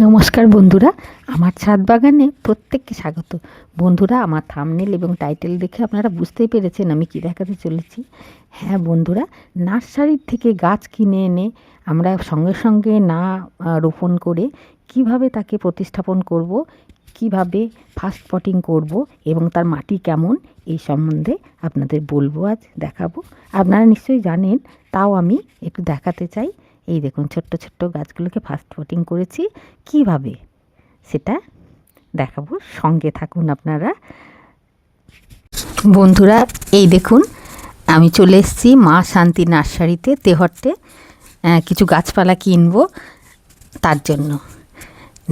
নমস্কার বন্ধুরা, আমার ছাদ বাগানে প্রত্যেককে স্বাগত। বন্ধুরা, আমার থামনেল এবং টাইটেল দেখে আপনারা বুঝতেই পেরেছেন আমি কী দেখাতে চলেছি। হ্যাঁ বন্ধুরা, নার্সারির থেকে গাছ কিনে এনে আমরা সঙ্গে সঙ্গে না রোপণ করে কীভাবে তাকে প্রতিস্থাপন করব, কীভাবে ফাস্ট পটিং করব এবং তার মাটি কেমন, এই সম্বন্ধে আপনাদের বলব আজ, দেখাবো। আপনারা নিশ্চয়ই জানেন, তাও আমি একটু দেখাতে চাই। এই দেখুন, ছোট্ট ছোট্ট গাছগুলোকে ফার্স্ট পটিং করেছি। কীভাবে? সেটা দেখাবো। সঙ্গে থাকুন আপনারা। বন্ধুরা, এই দেখুন, আমি চলে এসেছি মা শান্তি নার্সারিতে, তেহট্টে। কিছু গাছপালা কিনবো তার জন্য।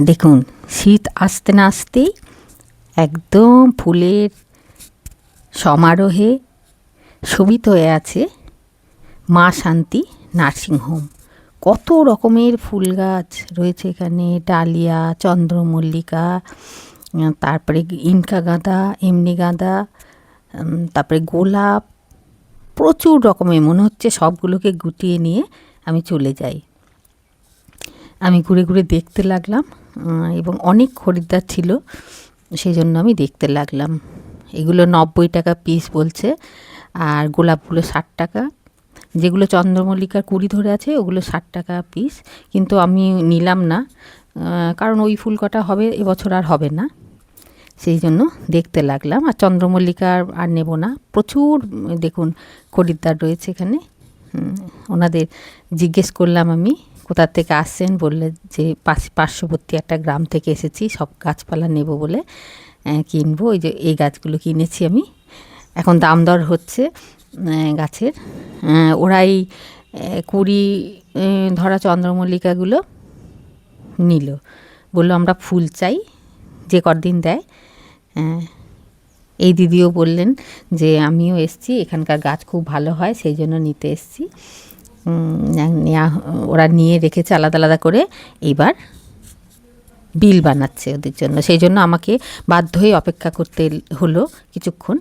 দেখুন, শীত আসতে না আসতেই একদম ফুলের সমারোহে শোভিত হয়ে আছে মা শান্তি নার্সিংহোম কত রকমের ফুল গাছ রয়েছে এখানে। ডালিয়া, চন্দ্রমল্লিকা তারপরে ইনকা গাঁদা, এমনি গাঁদা তারপরে গোলাপ, প্রচুর রকমের। মনে হচ্ছে সবগুলোকে গুটিয়ে নিয়ে আমি চলে যাই। আমি ঘুরে ঘুরে দেখতে লাগলাম এবং অনেক খরিদ্দার ছিল সেই জন্য আমি দেখতে লাগলাম। এগুলো নব্বই টাকা পিস বলছে, আর গোলাপগুলো ষাট টাকা। যেগুলো চন্দ্রমল্লিকার কুড়ি ধরে আছে, ওগুলো ষাট টাকা পিস কিন্তু আমি নিলাম না কারণ ওই ফুল কটা হবে, এবছর আর হবে না। সেই জন্য দেখতে লাগলাম। আর চন্দ্রমল্লিকা আর- নেব না। প্রচুর, দেখুন, খরিদ্দার রয়েছে এখানে। ওনাদের জিজ্ঞেস করলাম আমি, কোথা থেকে আসছেন? বললে যে, পাশ, পার্শ্ববর্তী একটা গ্রাম থেকে এসেছি, সব গাছপালা নেব বলে কিনবো। ওই যে, এই গাছগুলো কিনেছি আমি। এখন দাম দর হচ্ছে গাছের। ওরাই কুড়ি ধরা চন্দ্রমল্লিকাগুলো নিল। বলল, আমরা ফুল চাই, যে কদিন দেয়। এই দিদিও বললেন যে, আমিও এসছি, এখানকার গাছ খুব ভালো হয়, সেই জন্য নিতে এসছি। নেয়া, ওরা নিয়ে রেখেছে আলাদা আলাদা করে, এইবার বিল বানাচ্ছে ওদের জন্য। সেই জন্য আমাকে বাধ্য হয়ে অপেক্ষা করতে হলো কিছুক্ষণ।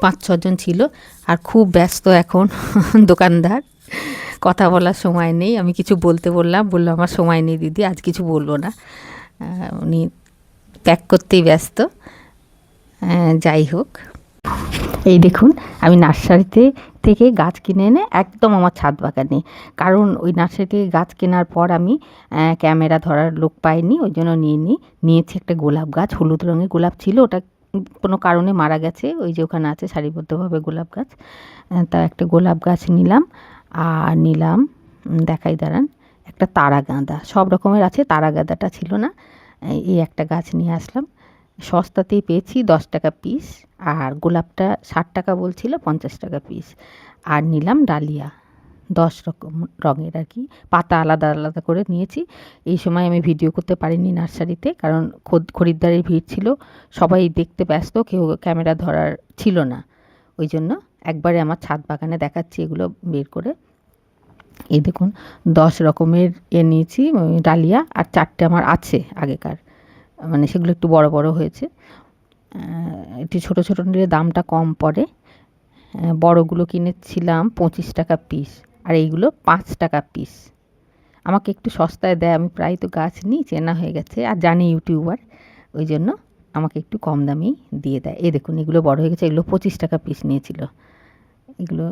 পাঁচ ছজন ছিল আর খুব ব্যস্ত এখন দোকানদার। কথা বলার সময় নেই, আমি কিছু বলতে বললাম, বলল, আমার সময় নেই দিদি, আজ কিছু বলব না। উনি প্যাক করতেই ব্যস্ত। যাই হোক। এই দেখুন, আমি নার্সারিতে থেকে গাছ কিনে এনে একদম আমার ছাদ বাগানে। কারণ ওই নার্সারি থেকে গাছ কেনার পর আমি ক্যামেরা ধরার লোক পাইনি, ওই জন্য নিয়ে নিই নিয়েছি একটা গোলাপ গাছ, হলুদ রঙের গোলাপ ছিল, ওটা কোনো কারণে মারা গেছে। ওই যে ওখানে আছে সারিবদ্ধভাবে গোলাপ গাছ। তা একটা গোলাপ গাছ নিলাম আর নিলাম দেখাই দাঁড়ান, একটা তারা গাঁদা। সব রকমের আছে, তারা গাঁদাটা ছিল না। এই একটা গাছ নিয়ে আসলাম। সস্তাতেই পেয়েছি দশ টাকা পিস আর গোলাপটা ষাট টাকা বলছিল, পঞ্চাশ টাকা পিস আর নিলাম ডালিয়া। দশ রকম রঙের আর কি। পাতা আলাদা আলাদা করে নিয়েছি। এই সময় আমি ভিডিও করতে পারিনি নার্সারিতে, কারণ খরিদ্দারের ভিড় ছিল। সবাই দেখতে ব্যস্ত, কেউ ক্যামেরা ধরার ছিল না। ওই জন্য একবারে আমার ছাদ বাগানে দেখাচ্ছি এগুলো বের করে। এই দেখুন, দশ রকমের এ নিয়েছি ডালিয়া আর চারটে আমার আছে আগেকার। মানে সেগুলো একটু বড় বড় হয়েছে। একটু ছোটো ছোটো নিলে দামটা কম পড়ে। বড়গুলো কিনেছিলাম পঁচিশ টাকা পিস আর এইগুলো পাঁচ টাকা পিস আমাকে একটু সস্তায় দেয়, আমি প্রায় তো গাছ নিই, চেনা হয়ে গেছে, আর জানি ইউটিউবার, ওই জন্য আমাকে একটু কম দামেই দিয়ে দেয়। এই দেখুন, এগুলো বড় হয়ে গেছে, এগুলো পঁচিশ টাকা পিস নিয়েছিল। এগুলো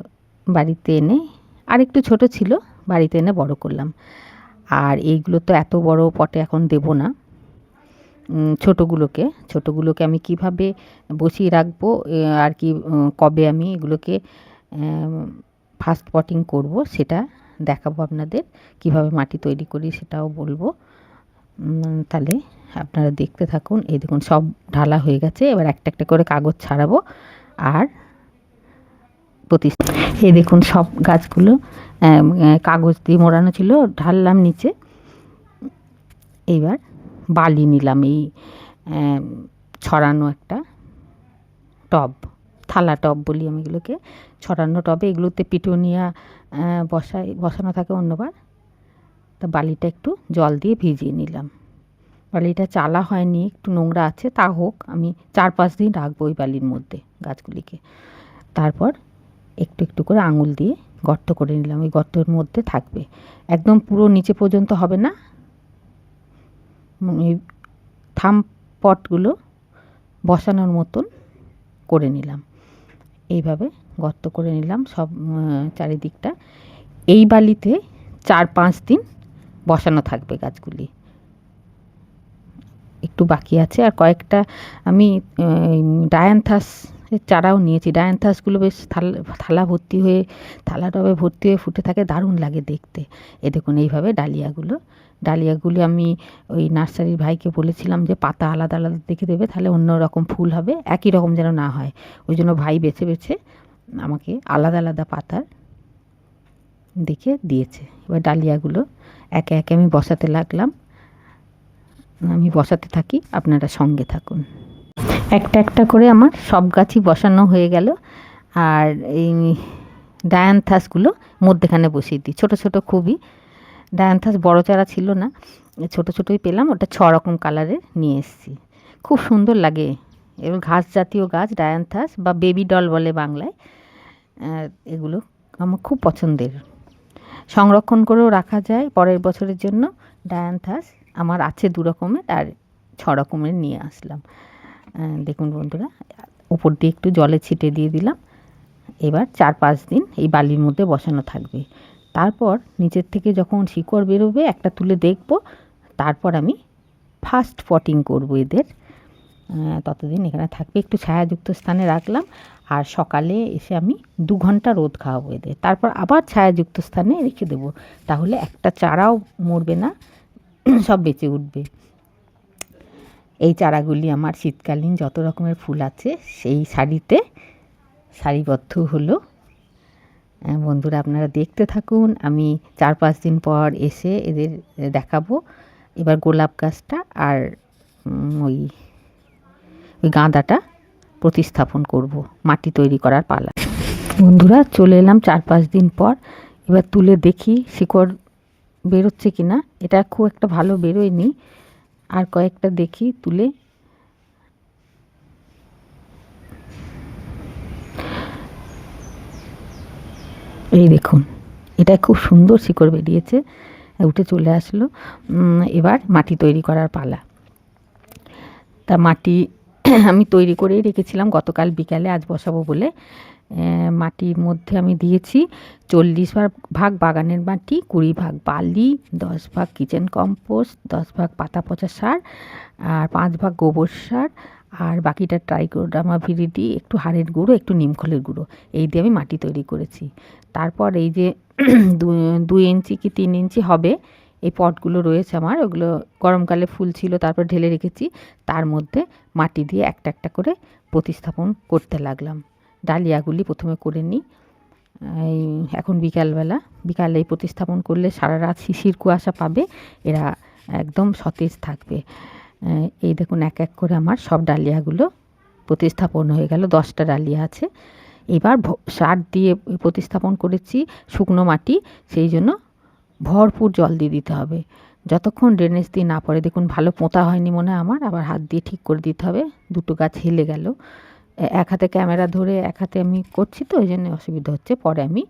বাড়িতে এনে, আর একটু ছোট ছিল, বাড়িতে এনে বড় করলাম। আর এইগুলো তো এত বড় পটে এখন দেব না। ছোটোগুলোকে ছোটোগুলোকে আমি কীভাবে বসিয়ে রাখব আর কি কবে আমি এগুলোকে ফাস্ট পটিং করব, সেটা দেখাবো আপনাদের। কীভাবে মাটি তৈরি করি সেটাও বলব। তাহলে আপনারা দেখতে থাকুন। এই দেখুন, সব ঢালা হয়ে গেছে। এবার একটা একটা করে কাগজ ছাড়াবো আর প্রতিষ্ঠা এই দেখুন, সব গাছগুলো কাগজ দিয়ে মোড়ানো ছিল। ঢাললাম নিচে। এইবার বালি নিলাম এই ছড়ানো একটা টব। থালা টব বলি আমি এগুলোকে। ছড়ানো টবে এগুলোতে পিটুনিয়া বসাই, বসানো থাকে অন্যবার। তা বালিটা একটু জল দিয়ে ভিজিয়ে নিলাম। বালিটা চালা হয়নি, একটু নোংরা আছে, তা হোক, আমি চার পাঁচ দিন রাখব ওই বালির মধ্যে গাছগুলিকে। তারপর একটু একটু করে আঙুল দিয়ে গর্ত করে নিলাম, ওই গর্তের মধ্যে থাকবে। একদম পুরো নিচে পর্যন্ত হবে না। ওই থাম পটগুলো বসানোর মতন করে নিলাম। এইভাবে গর্ত করে নিলাম সব চারিদিকটা। এই বালিতে চার পাঁচ দিন বসানো থাকবে গাছগুলি। একটু বাকি আছে আর কয়েকটা আমি ডায়ান্থাস চারাও নিয়েছি। ডায়ান্থাসগুলো বেশ থালা থালা ভর্তি হয়ে, থালা টবে ভর্তি হয়ে ফুটে থাকে, দারুণ লাগে দেখতে। এ দেখুন, এইভাবে ডালিয়াগুলো। ডালিয়াগুলি আমি ওই নার্সারির ভাইকে বলেছিলাম যে, পাতা আলাদা আলাদা দেখে দেবে, তাহলে অন্য রকম ফুল হবে, একই রকম যেন না হয়। ওই জন্য ভাই বেছে বেছে আমাকে আলাদা আলাদা পাতার দেখে দিয়েছে। এবার ডালিয়াগুলো একে একে আমি বসাতে লাগলাম। আমি বসাতে থাকি, আপনারা সঙ্গে থাকুন। একটা একটা করে আমার সব গাছই বসানো হয়ে গেল। আর এই ডায়ান্থাসগুলো মধ্যেখানে বসিয়ে দিই। ছোটো ছোটো খুবই। ডায়ান্থাস বড় চারা ছিল না। ছোট ছোটোই পেলাম, ওটা ছ রকম কালারের নিয়ে এসেছি। খুব সুন্দর লাগে। এবার ঘাস জাতীয় গাছ, ডায়ান্থাস বা বেবি ডল বলে বাংলায়। এগুলো আমার খুব পছন্দের। সংরক্ষণ করেও রাখা যায় পরের বছরের জন্য। ডায়ান্থাস আমার আছে দু রকমের আর ছ রকমের নিয়ে আসলাম। দেখুন বন্ধুরা, উপর দিয়ে একটু জলে ছিটে দিয়ে দিলাম। এবার চার পাঁচ দিন এই বালির মধ্যে বসানো থাকবে। তারপর নিচের থেকে যখন শিকড় বেরোবে, একটা তুলে দেখব। তারপর আমি ফার্স্ট পটিং করব এদের। ততদিন এখানে থাকবে, একটু ছায়াযুক্ত স্থানে রাখলাম। আর সকালে এসে আমি দু ঘণ্টা রোদ খাওয়াবো এদের। তারপর আবার ছায়াযুক্ত স্থানে রেখে দেবো। তাহলে একটা চারাও মরবে না, সব বেঁচে উঠবে। এই চারাগুলি আমার শীতকালীন যত রকমের ফুল আছে, সেই শাড়িতে সারিবদ্ধ হলো। বন্ধুরা আপনারা দেখতে থাকুন, আমি চার পাঁচ দিন পর এসে এদের দেখাবো। এবার গোলাপ গাছটা আর ওই ওই গাঁদাটা প্রতিস্থাপন করব, মাটি তৈরি করার পালা। বন্ধুরা, চলে এলাম চার পাঁচ দিন পর। এবার তুলে দেখি শিকড় বেরোচ্ছে কি না এটা খুব একটা ভালো বেরোয়নি। আর কয়েকটা দেখি, তুলে। এই দেখুন, এটা খুব সুন্দর শিকড় বেরিয়েছে, উঠে চলে আসলো। এবার মাটি তৈরি করার পালা। তা মাটি আমি তৈরি করেই রেখেছিলাম, গতকাল বিকালে আজ বসাবো বলে। মাটির মধ্যে আমি দিয়েছি। চল্লিশ ভাগ ভাগ বাগানের মাটি, কুড়ি ভাগ বালি, দশ ভাগ কিচেন কম্পোস্ট দশ ভাগ পাতা পচা সার, আর পাঁচ ভাগ গোবর সার, আর বাকিটা ট্রাইকোডামা ভিরিডি, একটু হাড়ের গুঁড়ো, একটু নিমখলের গুঁড়ো, এই দিয়ে আমি মাটি তৈরি করেছি। তারপর এই যে দুই ইঞ্চি কি তিন ইঞ্চি হবে, এই পটগুলো রয়েছে আমার, ওগুলো গরমকালে ফুল ছিল, তারপর ঢেলে রেখেছি, তার মধ্যে মাটি দিয়ে একটা একটা করে প্রতিস্থাপন করতে লাগলাম। ডালিয়াগুলি প্রথমে করে নিই। এই এখন বিকালবেলা বিকালে প্রতিস্থাপন করলে সারা রাত শিশির কুয়াশা পাবে, এরা একদম সতেজ থাকবে। এই দেখুন এক এক করে আমার সব ডালিয়াগুলো প্রতিস্থাপন হয়ে গেল, দশটা ডালিয়া আছে। এবার সার দিয়ে প্রতিস্থাপন করেছি শুকনো মাটি, সেই জন্য ভরপুর জল দিয়ে দিতে হবে। যতক্ষণ ড্রেনেজ দিয়ে না পড়ে, দেখুন ভালো পোঁতা হয়নি মনে হয় আমার, আবার হাত দিয়ে ঠিক করে দিতে হবে, দুটো গাছ হেলে গেল। এক হাতে ক্যামেরা ধরে, এক হাতে আমি করছি তো, ওই জন্য অসুবিধা হচ্ছে। পরে আমি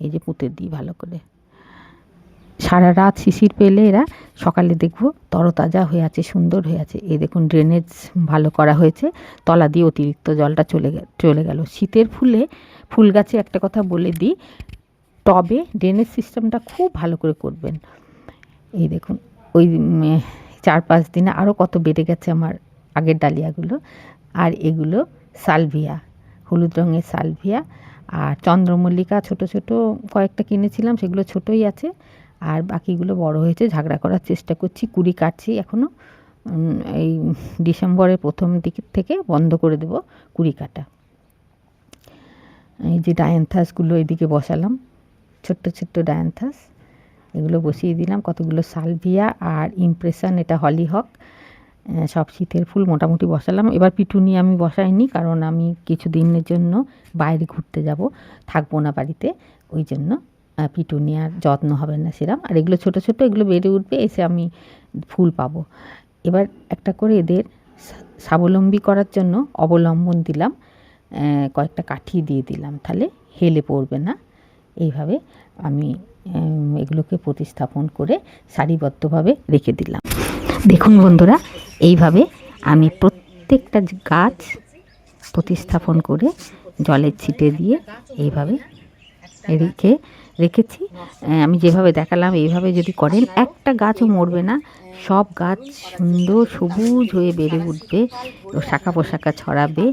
এই যে পুঁতে দিই ভালো করে। সারা রাত শিশির পেলে এরা, সকালে দেখব তরতাজা হয়ে আছে, সুন্দর হয়ে আছে। এই দেখুন ড্রেনেজ ভালো করা হয়েছে। তলা দিয়ে অতিরিক্ত জলটা চলে চলে গেল। শীতের ফুলে, ফুল গাছে একটা কথা বলে দিই, টবে ড্রেনেজ সিস্টেমটা খুব ভালো করে করবেন। এই দেখুন, ওই চার পাঁচ দিনে আরও কত বেড়ে গেছে আমার আগের ডালিয়াগুলো। আর এগুলো সালভিয়া হলুদ রঙের সালভিয়া। আর চন্দ্রমল্লিকা ছোট ছোট কয়েকটা কিনেছিলাম সেগুলো ছোটোই আছে। আর বাকিগুলো বড় হয়েছে ঝাগড়া করার চেষ্টা করছি কুড়ি কাটছি এখনও এই ডিসেম্বরের প্রথম দিক থেকে বন্ধ করে দেব কুড়ি কাটা। এই যে ডায়ান্থাসগুলো এদিকে বসালাম ছোট্ট ছোট্ট ডায়ান্থাস। এগুলো বসিয়ে দিলাম কতগুলো সালভিয়া আর ইমপ্রেশন এটা হলিহক আহ, সব শীতের ফুল মোটামুটি বসালাম। এবার পিটুনি আমি বসাইনি কারণ আমি কিছু দিনের জন্য বাইরে ঘুরতে যাব, থাকব না বাড়িতে। ওই জন্য পিটুনি আর যত্ন হবে না সেরম। আর এগুলো ছোট ছোট, এগুলো বেড়ে উঠবে, এসে আমি ফুল পাবো। এবার একটা করে এদের স্বাবলম্বী করার জন্য অবলম্বন দিলাম। কয়েকটা কাঠি দিয়ে দিলাম। তাহলে হেলে পড়বে না। এইভাবে আমি এগুলোকে প্রতিস্থাপন করে সারিবদ্ধভাবে রেখে দিলাম। দেখুন বন্ধুরা এইভাবে আমি প্রত্যেকটা গাছ প্রতিস্থাপন করে জলের ছিটে দিয়ে এইভাবে রেখে, রেখেছি। আমি যেভাবে দেখালাম, এইভাবে যদি করেন, একটা গাছও মরবে না। সব গাছ সুন্দর সবুজ হয়ে বেড়ে উঠবে, ও শাখা পোশাখা ছড়াবে।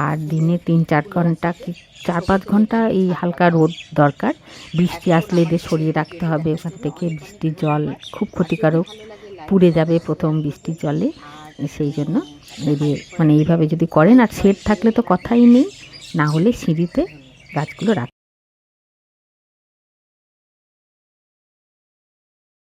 আর দিনে তিন চার ঘণ্টা কি চার পাঁচ ঘণ্টা এই হালকা রোদ দরকার। বৃষ্টি আসলে এদের সরিয়ে রাখতে হবে। ওখান থেকে বৃষ্টির জল খুব ক্ষতিকারক। পুড়ে যাবে প্রথম বৃষ্টির জলে, সেই জন্য এদের মানে এইভাবে যদি করেন, আর শেড থাকলে তো কথাই নেই, না হলে সিঁড়িতে গাছগুলো রাখ